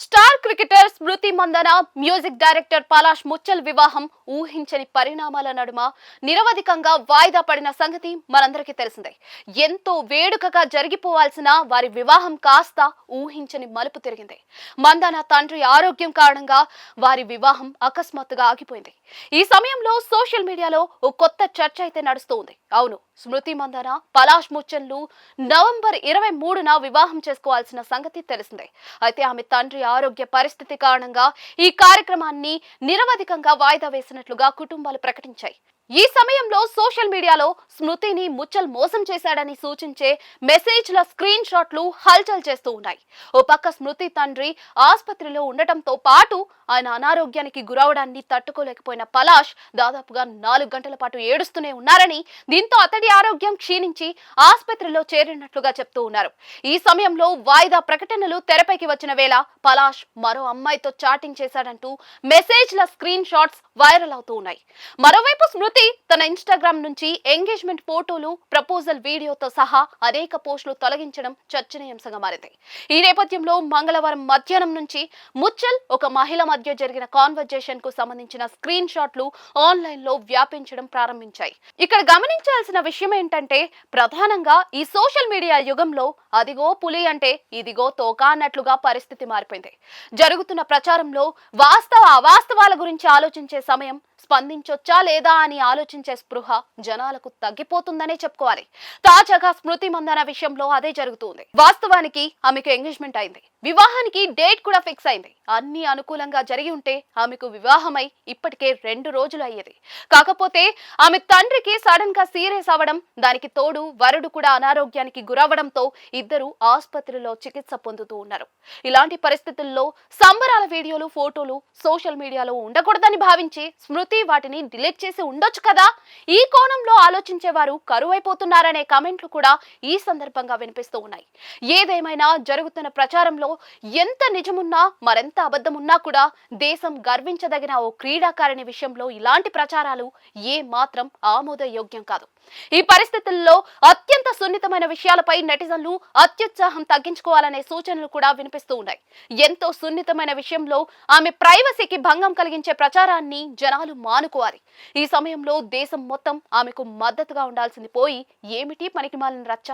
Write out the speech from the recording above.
Star cricketer Smriti Mandhana music director Palash Muchhal వివాహం ఊహించని పరిణామాల నడుమ. నిరవధికంగా వాయిదా పడిన సంగతి మనందరికీ తెలిసిందే. ఎంతో వేడుకగా జరిగిపోవాల్సిన వారి వివాహం కాస్త ఊహించని మలుపు తిరిగింది. మందన తండ్రి ఆరోగ్యం కారణంగా వారి వివాహం అకస్మాత్తుగా ఆగిపోయింది. ఈ సమయంలో సోషల్ మీడియాలో ఓ కొత్త చర్చ అయితే నడుస్తూ ఉంది అవును స్మృతి మందన పలాష్ ముచ్చన్లు నవంబర్ ఇరవై మూడున వివాహం చేసుకోవాల్సిన సంగతి తెలిసిందే. అయితే ఆమె తండ్రి ఆరోగ్య పరిస్థితి కారణంగా ఈ కార్యక్రమాన్ని నిరవధికంగా వాయిదా వేసినట్లుగా కుటుంబాలు ప్రకటించాయి. ఈ సమయంలో సోషల్ మీడియాలో స్మృతిని ముచ్చల్ మోసం చేశాడని సూచించే మెసేజ్ల స్క్రీన్ షాట్లు హల్చల్ చేస్తూ ఉన్నాయి. ఓ పక్క స్మృతి తండ్రి ఆసుపత్రిలో ఉండటంతో పాటు ఆయన అనారోగ్యానికి గురవడాన్ని తట్టుకోలేకపోయిన పలాష్ దాదాపుగా నాలుగు గంటల పాటు ఏడుస్తూనే ఉన్నారని దీంతో అతడి ఆరోగ్యం క్షీణించి ఆసుపత్రిలో చేరినట్లుగా చెప్తూ ఉన్నారు. ఈ సమయంలో వాయిదా ప్రకటనలు తెరపైకి వచ్చిన వేళ పలాష్ మరో అమ్మాయితో చాటింగ్ చేశాడంటూ మెసేజ్ల స్క్రీన్ షాట్స్ వైరల్ అవుతూ ఉన్నాయి. మరోవైపు స్మృతి తన ఇన్స్టాగ్రామ్ నుంచి ఎంగేజ్మెంట్ ఫోటోలు ప్రపోజల్ వీడియోతో సహా అనేక పోస్టులు తొలగించడం చర్చనీయాంశంగా మారింది. ఈ నేపథ్యంలో మంగళవారం మధ్యాహ్నం నుంచి ముచ్చల్ ఒక మహిళ మధ్య జరిగిన కాన్వర్జేషన్కు సంబంధించిన స్క్రీన్ షాట్లు ఆన్లైన్లో వ్యాపించడం ప్రారంభించాయి. ఇక్కడ గమనించాల్సిన విషయం ఏంటంటే ప్రధానంగా ఈ సోషల్ మీడియా యుగంలో అదిగో పులి అంటే ఇదిగో తోక అన్నట్లుగా పరిస్థితి మారిపోయింది. జరుగుతున్న ప్రచారంలో వాస్తవ అవాస్తవాల గురించి ఆలోచించే సమయం స్పందించొచ్చా లేదా అని ఆలోచించే స్పృహ జనాలకు తగ్గిపోతుందనే చెప్పుకోవాలి. తాజాగా స్మృతి మందన విషయంలో అదే జరుగుతుంది. వాస్తవానికి ఆమెకు ఎంగేజ్మెంట్ అయింది. వివాహానికి డేట్ కూడా ఫిక్స్ అయింది. అన్ని అనుకూలంగా జరిగి ఉంటే ఆమెకు వివాహమై ఇప్పటికే రెండు రోజులు అయ్యేది. కాకపోతే ఆమె తండ్రికి సడన్గా సీరియస్ అవ్వడం దానికి తోడు వరుడు కూడా అనారోగ్యానికి గురవడంతో ఇద్దరు ఆసుపత్రిలో చికిత్స పొందుతూ ఉన్నారు. ఇలాంటి పరిస్థితుల్లో సంబరాల వీడియోలు ఫోటోలు సోషల్ మీడియాలో ఉండకూడదని భావించి స్మృతి వాటిని డిలీట్ చేసి ఉండొచ్చు కదా? ఈ కోణంలో ఆలోచించేవారు కరువైపోతున్నారనే కామెంట్లు కూడా ఈ సందర్భంగా వినిపిస్తూ ఉన్నాయి. ఏదేమైనా జరుగుతున్న ప్రచారంలో ఎంత నిజమున్నా మరెంత అబద్ధమున్నా కూడా దేశం గర్వించదగిన ఓ క్రీడాకారిణి విషయంలో ఇలాంటి ప్రచారాలు ఏ మాత్రం ఆమోదయోగ్యం కాదు. ఈ పరిస్థితుల్లో అత్యంత సున్నితమైన విషయాలపై నెటిజన్లు అత్యుత్సాహం తగ్గించుకోవాలనే సూచనలు కూడా వినిపిస్తూ ఉన్నాయి. ఎంతో సున్నితమైన విషయంలో ఆమె ప్రైవసీకి భంగం కలిగించే ప్రచారాన్ని జనాలు మానుకోవాలి. ఈ సమయంలో దేశం మొత్తం ఆమెకు మద్దతుగా ఉండాల్సింది పోయి ఏమిటి పనికిమాలిన రచ్చ?